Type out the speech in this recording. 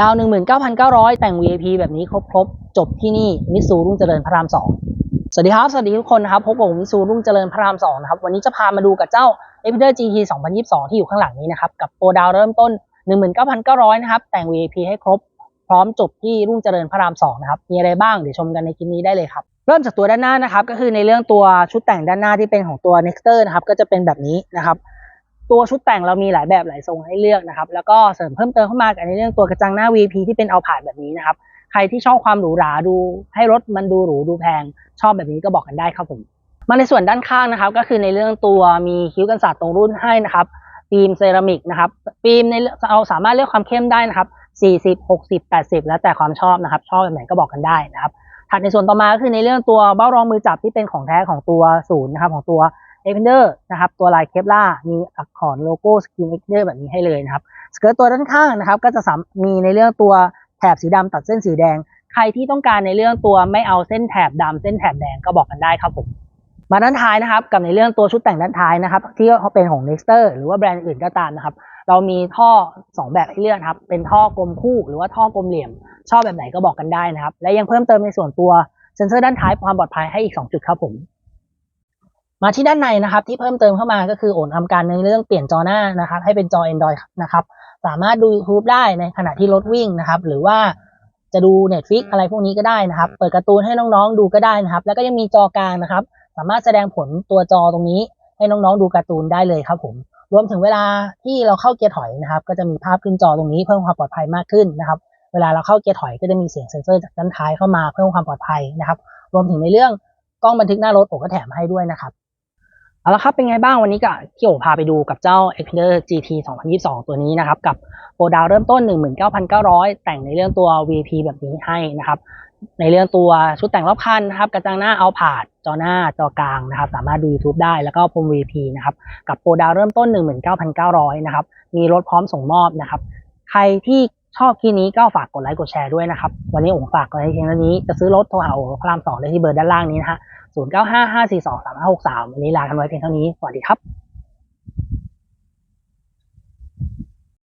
ดาว 19,900 แต่ง VIP แบบนี้ครบครบๆจบที่นี่มิสูรุ่งเจริญพระราม 2 สวัสดีครับ สวัสดีทุกคนนะครับพบกับผมมิสูรุ่งเจริญพระราม 2 นะครับ วันนี้จะพามาดูกับเจ้า e p i d e r GT 2022 ที่อยู่ข้างหลังนี้นะครับ กับโปรดาวเริ่มต้น 19,900 นะครับ แต่ง VIP ให้ครบ พร้อมจบที่รุ่งเจริญพระราม 2 นะครับ มีอะไรบ้างเดี๋ยวชมกันในคลิปนี้ได้เลยครับเริ่มจากตัวด้านหน้านะครับก็คือในเรื่องตัวชุดแต่งด้านหน้าที่เป็นของตัว Nexter นะครับก็จะเป็นแบบนี้นะครับ ตัวชุดแต่งเรามีหลายแบบหลายทรงให้เลือกนะครับ แล้วก็เสริมเพิ่มเติมเข้ามากับในเรื่องตัวกระจังหน้า VP ที่เป็นเอาผ่าดแบบนี้นะครับ ใครที่ชอบความหรูหราดู ให้รถมันดูหรูดูแพง ชอบแบบนี้ก็บอกกันได้ครับผม มาในส่วนด้านข้างนะครับ ก็คือในเรื่องตัวมีคิ้วกันศาสตร์ตรงรุ่นให้นะครับฟิล์มเซรามิกนะครับฟิล์มในเราสามารถเลือกความเข้มได้นะครับ40 60 80 แล้วแต่ความชอบนะครับชอบแบบไหนก็บอกกันได้นะครับถัดในส่วนต่อมาก็คือในเรื่องตัวเบ้ารองมือจับที่เป็นของแท้ของตัวศูนย์นะครับของตัว เอฟเฟนเดอร์นะครับตัวลายเคปล่ามีอักษรโลโก้สกินเอ็กเดอร์แบบนี้ให้เลยนะครับสเกิร์ตตัวด้านข้างนะครับก็จะสมีในเรื่องตัวแถบสีดำตัดเส้นสีแดง ใครที่ต้องการในเรื่องตัวไม่เอาเส้นแถบดำเส้นแถบแดงก็บอกกันได้ครับผมมาด้านท้ายนะครับกับในเรื่องตัวชุดแต่งด้านท้ายนะครับที่เป็นของ Nexter หรือว่าแบรนด์อื่นก็ตามนะครับเรามีท่อ 2 แบบให้เลือกครับเป็นท่อกลมคู่หรือว่าท่อกลมเหลี่ยม ชอบแบบไหนก็บอกกันได้นะครับและยังเพิ่มเติมในส่วนตัวเซ็นเซอร์ด้านท้ายความปลอดภัยให้อีก 2 จุดครับผม มาที่ด้านในนะครับที่เพิ่มเติมเข้ามาก็คือโอนทำการในเรื่องเปลี่ยนจอหน้านะครับ ให้เป็นจอ Android นะครับสามารถดู YouTube ได้ในขณะที่รถวิ่งนะครับ หรือว่าจะดู Netflix อะไรพวกนี้ก็ได้นะครับ เปิดการ์ตูนให้น้องๆดูก็ได้นะครับ แล้วก็ยังมีจอกลางนะครับ สามารถแสดงผลตัวจอตรงนี้ ให้น้องๆดูการ์ตูนได้เลยครับผมรวมถึงเวลาที่เราเข้าเกียร์ถอยนะครับ ก็จะมีภาพขึ้นจอตรงนี้เพิ่มความปลอดภัยมากขึ้นนะครับ เวลาเราเข้าเกียร์ถอยก็จะมีเสียงเซ็นเซอร์จากด้านท้ายเข้ามาเพิ่มความปลอดภัยนะครับ รวมถึงในเรื่องกล้องบันทึกหน้ารถผมก็แถมให้ด้วยนะครับ เอาละครับเป็นไงบ้างวันนี้ก็ที่โอพาไปดูกับเจ้า Xpander GT 2022 ตัวนี้นะครับ กับโปรดาวเริ่มต้น 19,900 แต่งในเรื่องตัว VP แบบนี้ให้นะครับ ในเรื่องตัวชุดแต่งรอบคันนะครับ กระจังหน้าเอาผาดจอหน้าจอกลางนะครับ สามารถดู YouTube ได้แล้วก็พรม VP นะครับ กับโปรดาวเริ่มต้น 19,900 นะครับ มีรถพร้อมส่งมอบนะครับ ใครที่ชอบคลิปนี้ก็ฝากกดไลค์กดแชร์ด้วยนะครับ วันนี้ผมฝากไว้เพียงเท่านี้จะซื้อรถโทรหาโอพระรามสองได้ที่เบอร์ด้านล่างนี้นะฮะ 0955423563 วันนี้ลากันไว้เพียงเท่านี้ สวัสดีครับ